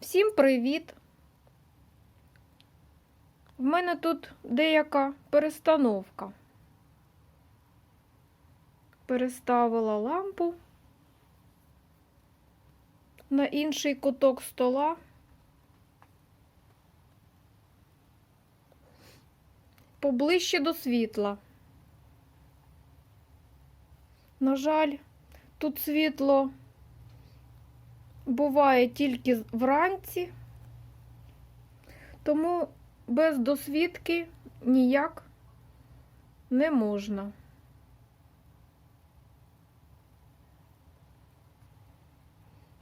Всім привіт! В мене тут деяка перестановка. Переставила лампу на інший куток стола. Поближче до світла. На жаль, тут світло буває тільки вранці, тому без досвідки ніяк не можна.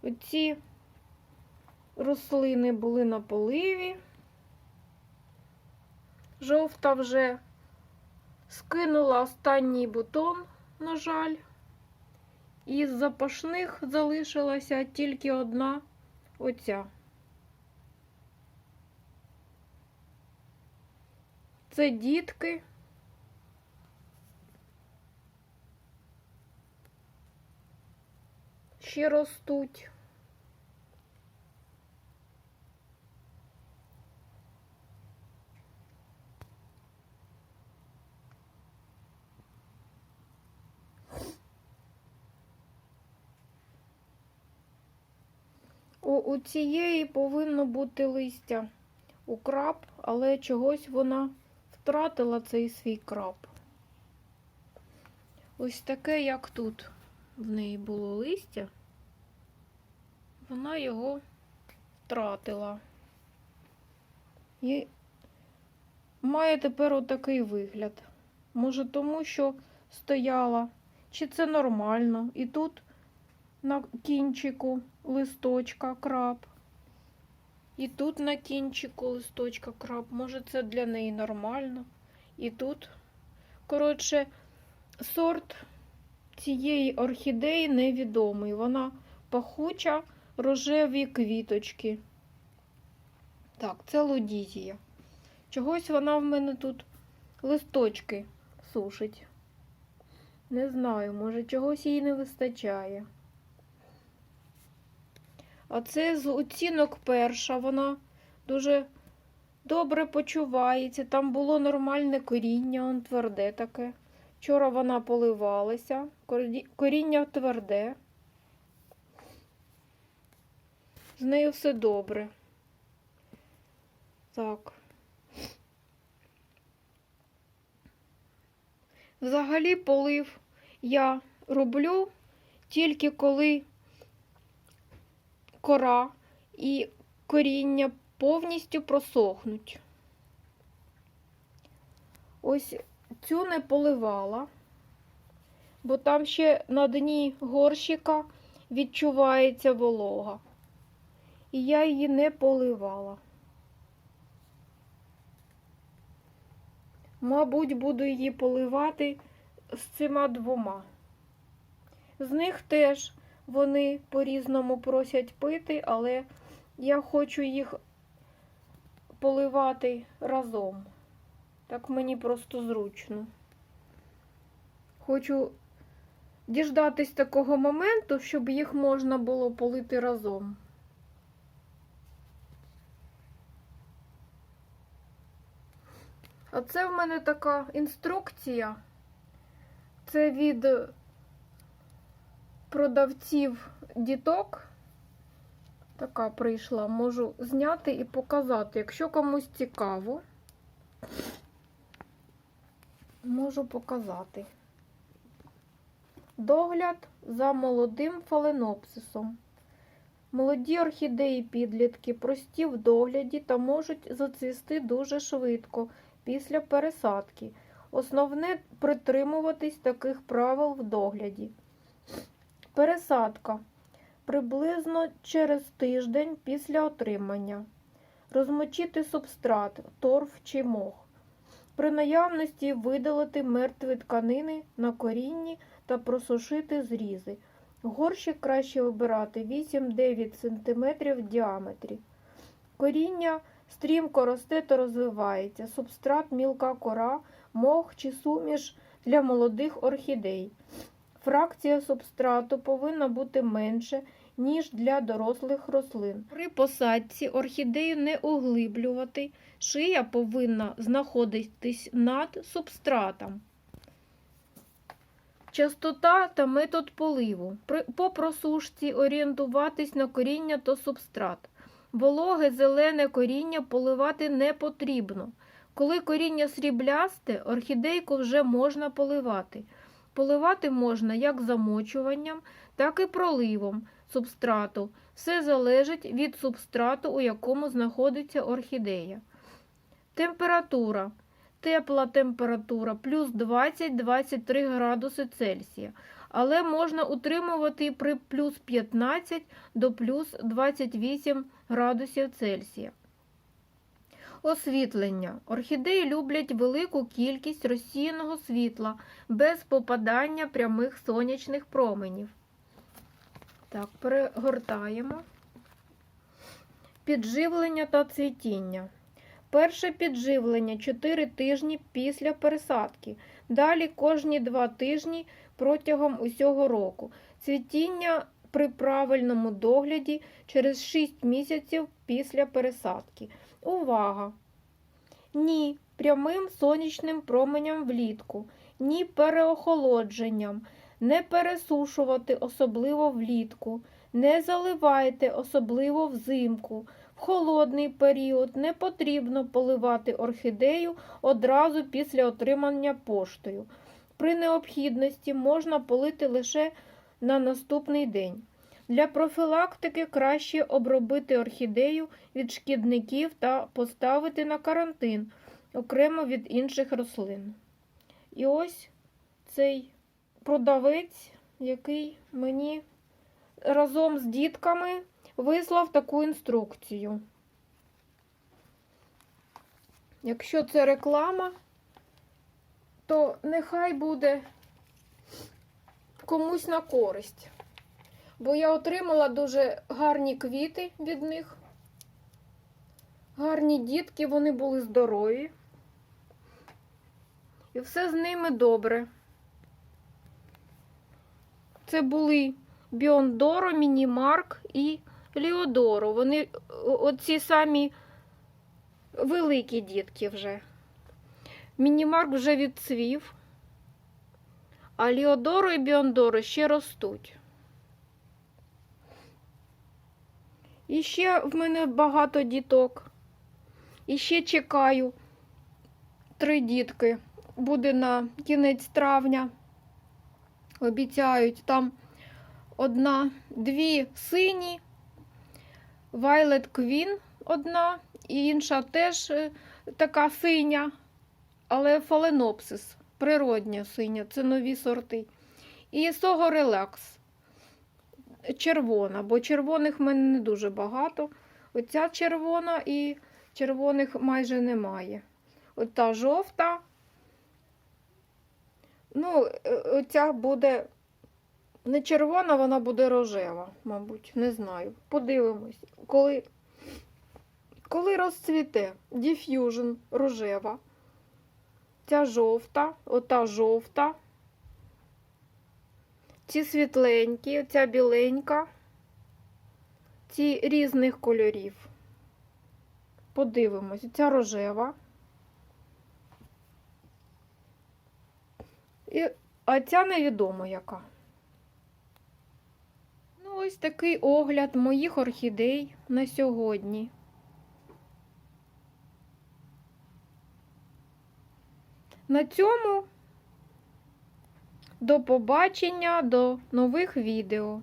Оці рослини були на поливі. Жовта вже скинула останній бутон, на жаль. Із запашних залишилася тільки одна оця. Це дітки. Ще ростуть. У, цієї повинно бути листя у краб, але чогось вона втратила цей свій краб. Ось таке, як тут в неї було листя, вона його втратила. І має тепер отакий вигляд. Може, тому що стояла, чи це нормально. І тут на кінчику листочка краб. І тут на кінчику листочка краб. Може, це для неї нормально. І тут, коротше, сорт цієї орхідеї невідомий. Вона пахуча, рожеві квіточки. Так, це лодізія. Чогось вона в мене тут листочки сушить. Не знаю, може, чогось їй не вистачає. А це з оцінок перша, вона дуже добре почувається. Там було нормальне коріння, он тверде таке. Вчора вона поливалася, коріння тверде. З нею все добре. Так. Взагалі полив я роблю тільки коли кора і коріння повністю просохнуть. Ось цю не поливала, бо там ще на дні горщика відчувається волога. І я її не поливала. Мабуть, буду її поливати з цими двома. З них теж вони по-різному просять пити, але я хочу їх поливати разом. Так мені просто зручно. Хочу діждатись такого моменту, щоб їх можна було полити разом. А це в мене така інструкція. Це від продавців діток. Така прийшла, можу зняти і показати. Якщо комусь цікаво, можу показати. Догляд за молодим фаленопсисом. Молоді орхідеї підлітки прості в догляді та можуть зацвісти дуже швидко після пересадки. Основне притримуватись таких правил в догляді. Пересадка приблизно через тиждень після отримання. Розмочити субстрат, торф чи мох. При наявності видалити мертві тканини на корінні та просушити зрізи. Горщик краще вибирати 8-9 см в діаметрі. Коріння стрімко росте та розвивається. Субстрат мілка кора, мох чи суміш для молодих орхідей. Фракція субстрату повинна бути менше, ніж для дорослих рослин. При посадці орхідею не углиблювати, шия повинна знаходитись над субстратом. Частота та метод поливу. По просушці орієнтуватись на коріння та субстрат. Вологе зелене коріння поливати не потрібно. Коли коріння сріблясте, орхідейку вже можна поливати. Поливати можна як замочуванням, так і проливом субстрату. Все залежить від субстрату, у якому знаходиться орхідея. Температура. Тепла температура плюс 20-23 градуси Цельсія, але можна утримувати при плюс 15 до плюс 28 градусів Цельсія. Освітлення. Орхідеї люблять велику кількість розсіяного світла без попадання прямих сонячних променів. Так, перегортаємо. Підживлення та цвітіння. Перше підживлення 4 тижні після пересадки. Далі кожні 2 тижні протягом усього року. Цвітіння при правильному догляді через 6 місяців після пересадки. Увага! Ні прямим сонячним променям влітку, ні переохолодженням, не пересушувати, особливо влітку, не заливайте, особливо взимку. В холодний період не потрібно поливати орхідею одразу після отримання поштою. При необхідності можна полити лише на наступний день. Для профілактики краще обробити орхідею від шкідників та поставити на карантин окремо від інших рослин. І ось цей продавець, який мені разом з дітками вислав таку інструкцію. Якщо це реклама, то нехай буде комусь на користь. Бо я отримала дуже гарні квіти від них. Гарні дітки, вони були здорові. І все з ними добре. Це були Біондоро, Мінімарк і Ліодоро. Вони оці самі великі дітки вже. Мінімарк вже відцвів, а Ліодоро і Біондоро ще ростуть. І ще в мене багато діток. І ще чекаю три дітки. Буде на кінець травня. Обіцяють там одна, дві сині, Violet Queen одна, і інша теж е, така синя, але фаленопсис, природня синя, це нові сорти. І Сого Релакс червона, бо червоних в мене не дуже багато. Оця червона і червоних майже немає. Ота жовта. Ну, е, оця буде не червона, вона буде рожева, мабуть, не знаю. Подивимось, коли, коли розцвіте Diffusion рожева. Ця жовта, ота жовта. Ці світленькі, оця біленька, ці різних кольорів. Подивимось, ця рожева. І, а ця невідомо яка. Ну, ось такий огляд моїх орхідей на сьогодні. На цьому до побачення, до нових відео.